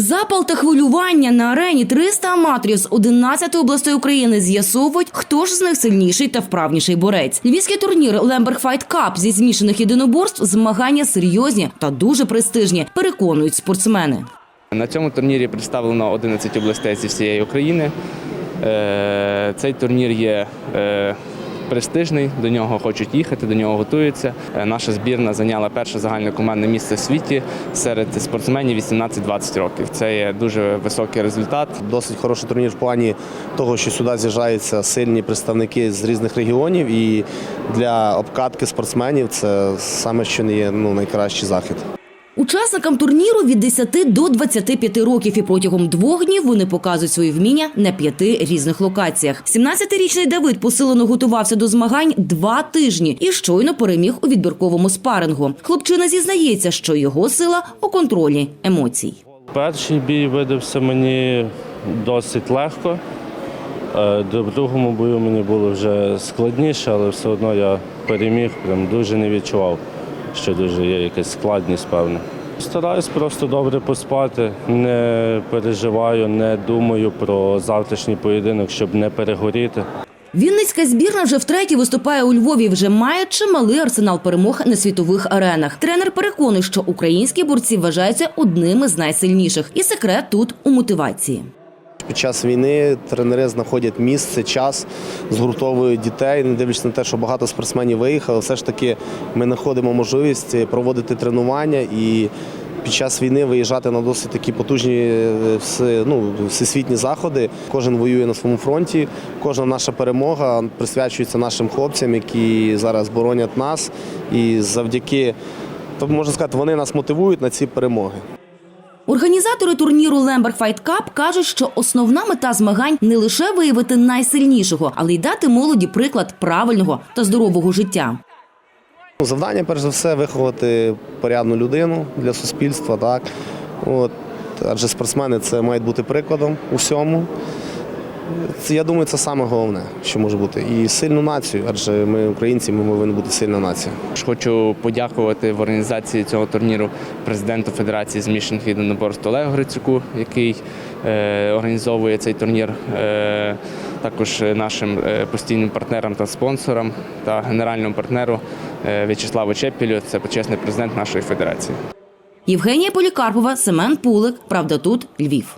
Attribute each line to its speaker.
Speaker 1: Запал та хвилювання на арені 300 аматорів з 11 областей України з'ясовують, хто ж з них сильніший та вправніший борець. Львівський турнір Лемберг Файт Кап зі змішаних єдиноборств змагання серйозні та дуже престижні, переконують спортсмени.
Speaker 2: На цьому турнірі представлено 11 областей зі всієї України. Е, Цей турнір є е, престижний, до нього хочуть їхати, до нього готуються. Е, Наша збірна зайняла перше загальне командне місце в світі серед спортсменів 18-20 років. Це є дуже високий результат.
Speaker 3: Досить хороший турнір в плані того, що сюди з'їжджаються сильні представники з різних регіонів, і для обкатки спортсменів це саме що не є ну, найкращий захід.
Speaker 1: Учасникам турніру від 10 до 25 років і протягом двох днів вони показують свої вміння на п'яти різних локаціях. 17-річний Давид посилено готувався до змагань два тижні і щойно переміг у відбірковому спарингу. Хлопчина зізнається, що його сила у контролі емоцій.
Speaker 4: Перший бій видався мені досить легко. Е, До другому бою мені було вже складніше, але все одно я переміг, прям дуже не відчував, що дуже є якась складність певна. Стараюсь просто добре поспати, не переживаю, не думаю про завтрашній поєдинок, щоб не перегоріти.
Speaker 1: Вінницька збірна вже втретє виступає у Львові. Вже має чималий арсенал перемог на світових аренах. Тренер переконує, що українські борці вважаються одними з найсильніших, і секрет тут у мотивації.
Speaker 3: Під час війни тренери знаходять місце, час, згуртовують дітей, не дивлячись на те, що багато спортсменів виїхали, все ж таки ми знаходимо можливість проводити тренування і під час війни виїжджати на досить такі потужні е, ну, всесвітні заходи. Кожен воює на своєму фронті. Кожна наша перемога присвячується нашим хлопцям, які зараз боронять нас. І завдяки, можна сказати, вони нас мотивують на ці перемоги.
Speaker 1: Організатори турніру Лемберг Fight Cup кажуть, що основна мета змагань не лише виявити найсильнішого, але й дати молоді приклад правильного та здорового життя.
Speaker 3: Завдання, перш за все, виховати порядну людину для суспільства. Так? От. Адже спортсмени це мають бути прикладом у всьому. Це, я думаю, це саме головне, що може бути. І сильну націю, адже ми українці, ми повинні бути сильна нація.
Speaker 2: Хочу подякувати в організації цього турніру президенту Федерації змішаних єдиноборств Олегу Грицюку, який е, організовує цей турнір. Е, також нашим е, постійним партнерам та спонсорам та генеральному партнеру е, В'ячеславу Чепілю. Це почесний президент нашої федерації.
Speaker 1: Євгенія Полікарпова, Семен Пулик. Правда, тут Львів.